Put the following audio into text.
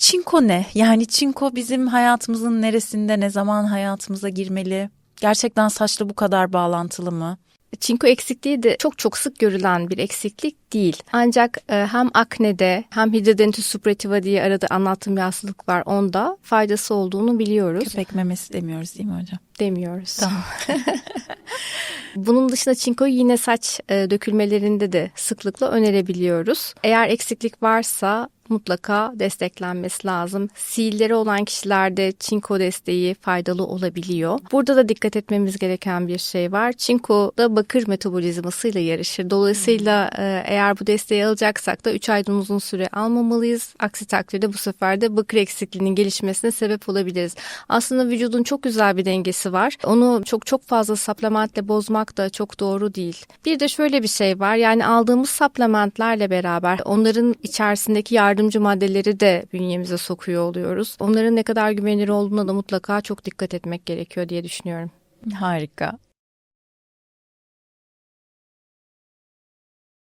Çinko ne? Yani çinko bizim hayatımızın neresinde, ne zaman hayatımıza girmeli? Gerçekten saçla bu kadar bağlantılı mı? Çinko eksikliği de çok çok sık görülen bir eksiklik değil. Ancak e, hem aknede hem hidradenitis suppurativa diye arada anlattığım bir hastalık var onda faydası olduğunu biliyoruz. Köpek memesi demiyoruz değil mi hocam? Demiyoruz. Tamam. Bunun dışında çinkoyu yine saç e, dökülmelerinde de sıklıkla önerebiliyoruz. Eğer eksiklik varsa mutlaka desteklenmesi lazım. Siilleri olan kişilerde çinko desteği faydalı olabiliyor. Burada da dikkat etmemiz gereken bir şey var. Çinko da bakır metabolizmasıyla yarışır. Dolayısıyla e, eğer bu desteği alacaksak da 3 aydan uzun süre almamalıyız. Aksi takdirde bu sefer de bakır eksikliğinin gelişmesine sebep olabiliriz. Aslında vücudun çok güzel bir dengesi var. Onu çok çok fazla supplementle bozmak da çok doğru değil. Bir de şöyle bir şey var. Yani aldığımız supplementlerle beraber onların içerisindeki yardımcı maddeleri de bünyemize sokuyor oluyoruz. Onların ne kadar güvenilir olduğuna da mutlaka çok dikkat etmek gerekiyor diye düşünüyorum. Harika.